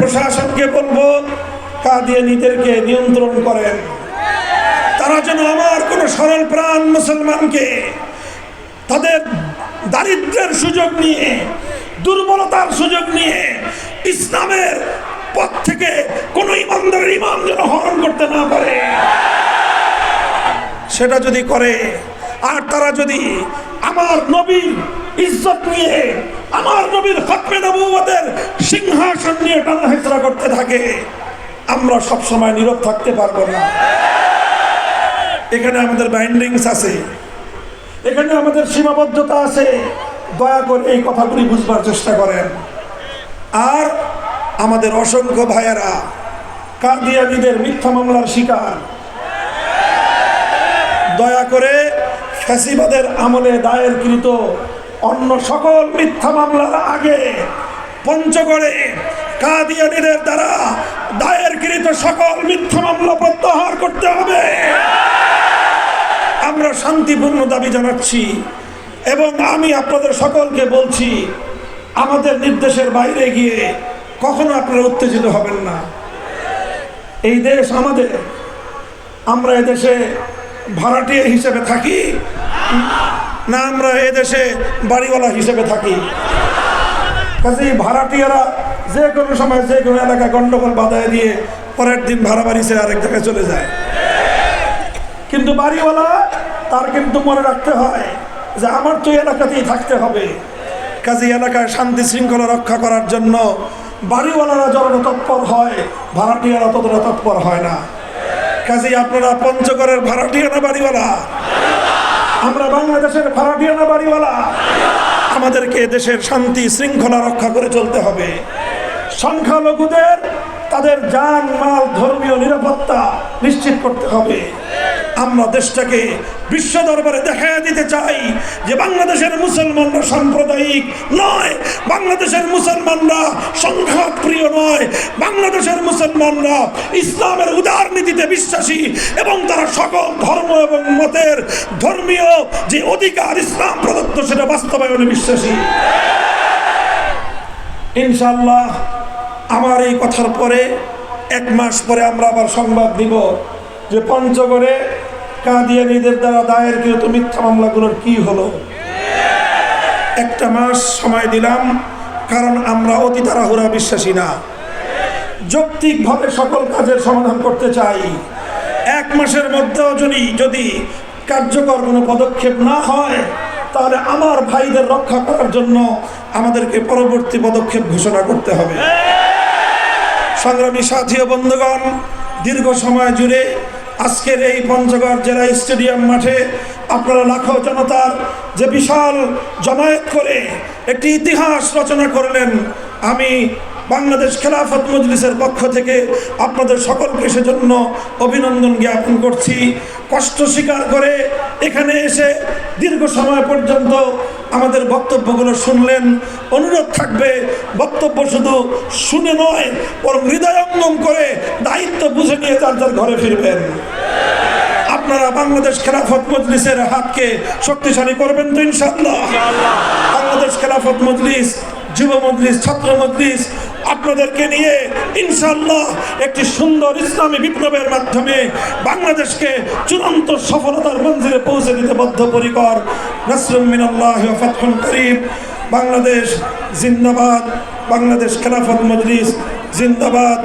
প্রশাসনকে বলব, কাদিয়ানিদেরকে নিয়ন্ত্রণ করেন। তারা যেন আমার কোনো সরল প্রাণ মুসলমানকে তাদের দারিদ্রের সুযোগ নিয়ে, দুর্বলতার সুযোগ নিয়ে ইসলামের পথ থেকে কোনো ইমানদারের ইমান যেন হরণ করতে না পারে। সেটা যদি করে, আর তারা যদি আমার নবীর ইজ্জত নিয়ে আমার নবীর হকমে নবুয়তের সিংহাসন নিয়ে টানা হেচড়া করতে থাকে। আমরা সব সময় নীরব থাকতে পারব না। এখানে আমাদের বাইন্ডিংস আছে। এখানে আমাদের সীমাবদ্ধতা আছে। দয়া করে এই কথাগুলি বুঝবার চেষ্টা করেন। আর আমাদের অসংখ্য ভাইয়েরা, কাদিয়ানিদের মিথ্যা মামলার শিকার। দয়া করে ফ্যাসিবাদের আমলে দায়েরকৃত অন্য সকল মিথ্যা মামলার আগে পঞ্চগড়ে কাদিয়ানিদের দ্বারা দায়েরকৃত সকল মিথ্যা মামলা প্রত্যাহার করতে হবে। আমরা শান্তিপূর্ণ দাবি জানাচ্ছি এবং আমি আপনাদের সকলকে বলছি, আমাদের নির্দেশের বাইরে গিয়ে কখনো আপনারা উত্তেজিত হবেন না। এই দেশ আমাদের। আমরা এদেশে ভাড়াটিয়া হিসেবে থাকি। না, আমরা এদেশে বাড়িওয়ালা হিসেবে থাকি। কাজে ভাড়াটিয়ারা যে কোনো সময় যে কোনো এলাকায় গন্ডগোল বাধায় দিয়ে পরের দিন ভাড়া বাড়ি ছেড়ে আরেক জায়গায় চলে যায়। কিন্তু বাড়িওয়ালা, তার কিন্তু মনে রাখতে হয় যে আমার তো এলাকাতেই থাকতে হবে। কাজে এলাকায় শান্তি শৃঙ্খলা রক্ষা করার জন্য বাড়িওয়ালারা যতটা তৎপর হয়, ভাড়াটিয়ারা ততটা তৎপর হয় না। কাজেই আপনারা পঞ্চগড়ের ভাড়াটিয়া না বাড়িওয়ালা আমরা বাংলাদেশের ভাড়াটিয়া না বাড়িওয়ালা? আমাদেরকে দেশের শান্তি, শৃঙ্খলা রক্ষা করে চলতে হবে। সংখ্যালঘুদের তাদের যান মাল, ধর্মীয় নিরাপত্তা নিশ্চিত করতে হবে। আমরা দেশটাকে বিশ্ব দরবারে দেখা দিতে চাই যে বাংলাদেশের মুসলমানরা সাম্প্রদায়িক নয়, বাংলাদেশের মুসলমানরা সংঘাত প্রিয় নয়, বাংলাদেশের মুসলমানরা ইসলামের উদার নীতিতে বিশ্বাসী এবং তারা সকল ধর্ম এবং মতের ধর্মীয় যে অধিকার ইসলাম প্রদত্ত সেটা বাস্তবায়নে বিশ্বাসী। ইনশাল্লাহ আমার এই কথার পরে এক মাস পরে আমরা আবার সংবাদ দিব যে পঞ্চগড়ে কাদিয়ানিদের দ্বারা দায়ের দায়েরকৃত মিথ্যা মামলাগুলোর কি হলো। একটা মাস সময় দিলাম, কারণ আমরা অতি তাড়াহুড়া বিশ্বাসী না। যৌক্তিকভাবে সকল কাজের সমাধান করতে চাই। এক মাসের মধ্যেও যদি যদি কার্যকর কোনো পদক্ষেপ না হয়, তাহলে আমার ভাইদের রক্ষা করার জন্য আমাদেরকে পরবর্তী পদক্ষেপ ঘোষণা করতে হবে। সংগ্রামী সাথী ও বন্ধুগণ, দীর্ঘ সময় জুড়ে আজকের এই পঞ্চগড় জেলা স্টেডিয়াম মাঠে আপনারা লাখো জনতার যে বিশাল জমায়েত করে একটি ইতিহাস রচনা করলেন, আমি বাংলাদেশ খেলাফত মজলিসের পক্ষ থেকে আপনাদের সকলকে সেজন্য অভিনন্দন জ্ঞাপন করছি। কষ্ট স্বীকার করে এখানে এসে দীর্ঘ সময় পর্যন্ত আমাদের বক্তব্যগুলো শুনলেন। অনুরোধ থাকবে, বক্তব্য শুধু শুনে নয়, বরং হৃদয়ঙ্গম করে দায়িত্ব বুঝে নিয়ে যার যার ঘরে ফিরবেন। আপনারা বাংলাদেশ খেলাফত মজলিসের হাতকে শক্তিশালী করবেন তো ইনশাল্লাহ বাংলাদেশ খেলাফত মজলিস, যুব মজলিস, ছাত্র মজলিস আপনাদেরকে নিয়ে ইনশাল্লাহ একটি সুন্দর ইসলামী বিপ্লবের মাধ্যমে বাংলাদেশকে চূড়ান্ত সফলতার মন্দিরে পৌঁছে দিতে বদ্ধপরিকর। নসরুম মিনাল্লাহ ফাতহুল করিম। বাংলাদেশ জিন্দাবাদ। বাংলাদেশ খেলাফত মজলিস জিন্দাবাদ।